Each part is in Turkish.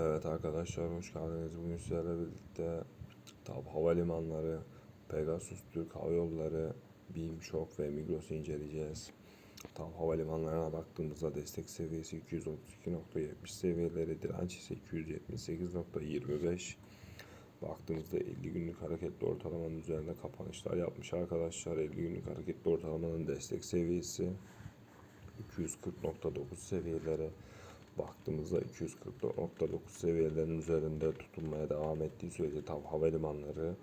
Evet arkadaşlar hoş geldiniz. Bugün sizlerle birlikte TAP Havalimanları, Pegasus Türk Hava Yolları, BİM, ŞOK ve Migros'u inceleyeceğiz. TAP Havalimanlarına baktığımızda destek seviyesi 232.70 seviyeleri, direnç ise 278.25. Baktığımızda 50 günlük hareketli ortalamanın üzerinde kapanışlar yapmış arkadaşlar. 50 günlük hareketli ortalamanın destek seviyesi 240.9 seviyeleri baktığımızda 240.9 seviyelerinin üzerinde tutunmaya devam ettiği sürece TAV havalimanları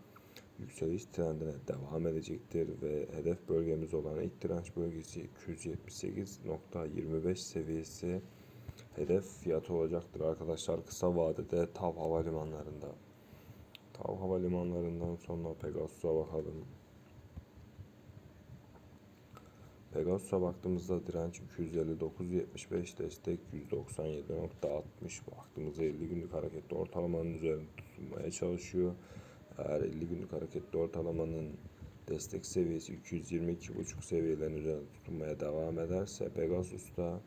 yükseliş trendine devam edecektir ve hedef bölgemiz olan ilk direnç bölgesi 278.25 seviyesi hedef fiyatı olacaktır arkadaşlar kısa vadede TAV havalimanlarında. TAV havalimanlarından sonra Pegasus'a bakalım. Pegasus'a baktığımızda direnç 259.75 destek 197.60 baktığımızda 50 günlük hareketli ortalamanın üzerinde tutunmaya çalışıyor. Eğer 50 günlük hareketli ortalamanın destek seviyesi 222.5 seviyelerin üzerinde tutunmaya devam ederse Pegasus'ta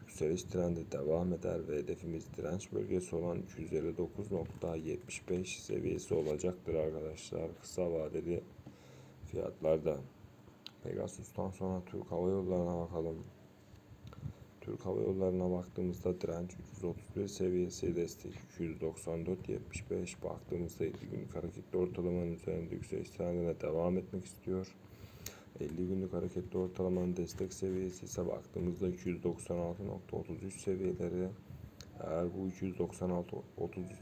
yükseliş trendi devam eder ve hedefimiz direnç bölgesi olan 259.75 seviyesi olacaktır arkadaşlar kısa vadeli fiyatlarda. Pegasus'tan sonra Türk Hava Yolları'na bakalım. Türk Hava Yolları'na baktığımızda direnç 331 seviyesi destek 294.75 baktığımızda 50 günlük hareketli ortalamanın üzerinde yükseliş trendine devam etmek istiyor. 50 günlük hareketli ortalamanın destek seviyesi ise baktığımızda 296.33 seviyeleri eğer bu 296-33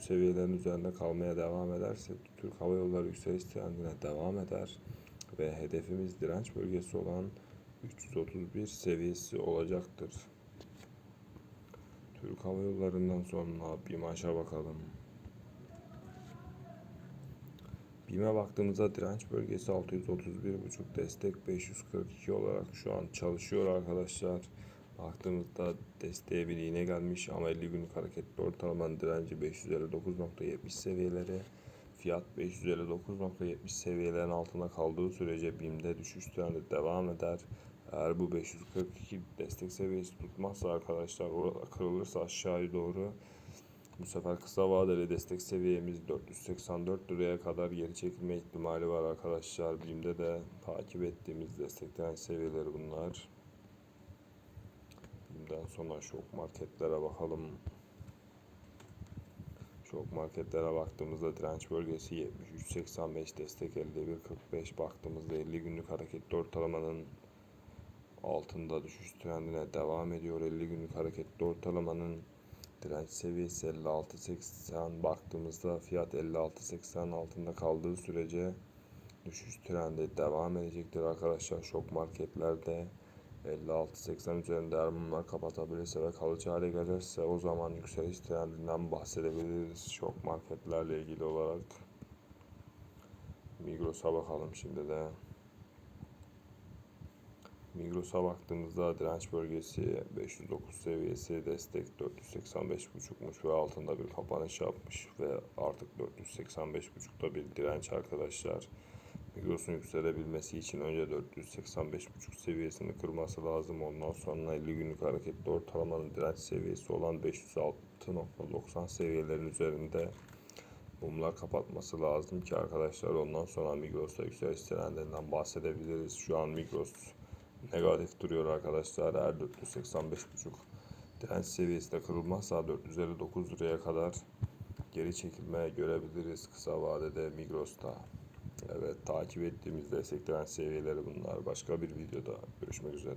seviyelerin üzerinde kalmaya devam ederse Türk Hava Yolları yükseliş trendine devam eder ve hedefimiz direnç bölgesi olan 331 seviyesi olacaktır. Türk Hava Yolları'ndan sonra BİMAŞ'a bakalım. BİM'e baktığımızda direnç bölgesi 631.5 destek 542 olarak şu an çalışıyor arkadaşlar. Baktığımızda desteğe bir iğne gelmiş ama 50 günlük hareketli ortalamanın direnci 559.70 seviyeleri. Fiyat 559.70 seviyelerin altında kaldığı sürece BİM'de düşüş trendi devam eder. Eğer bu 542 destek seviyesi tutmazsa arkadaşlar orada kırılırsa aşağıya doğru bu sefer kısa vadeli destek seviyemiz 484 liraya kadar geri çekilme ihtimali var arkadaşlar. BİM'de de takip ettiğimiz desteklenen seviyeleri bunlar. BİM'den sonra şok marketlere bakalım. Çok marketlere baktığımızda direnç bölgesi 73.85 destek 51.45 baktığımızda 50 günlük hareketli ortalamanın altında düşüş trendine devam ediyor. 50 günlük hareketli ortalamanın direnç seviyesi 56.80 baktığımızda fiyat 56.80 altında kaldığı sürece düşüş trendi devam edecektir arkadaşlar. Şok marketlerde 56-80 üzerinde eğer bunlar kapatabilirse ve kalıcı hale gelirse o zaman yükseliş trendinden bahsedebiliriz şok marketlerle ilgili olarak. Migros'a bakalım şimdi de. Migros'a baktığımızda direnç bölgesi 509 seviyesi destek 485.5'muş ve altında bir kapanış yapmış ve artık 485.5'da bir direnç arkadaşlar. Migros'un yükselebilmesi için önce 485.5 seviyesini kırması lazım. Ondan sonra 50 günlük hareketli ortalamanın direnç seviyesi olan 506.90 seviyelerin üzerinde mumlar kapatması lazım ki arkadaşlar ondan sonra Migros'ta yükseliş trendinden bahsedebiliriz. Şu an Migros negatif duruyor arkadaşlar. Eğer 485.5 direnç seviyesi de kırılmazsa 459 liraya kadar geri çekilme görebiliriz kısa vadede Migros'ta. Evet takip ettiğimiz destekleyen seviyeleri bunlar. Başka bir videoda görüşmek üzere.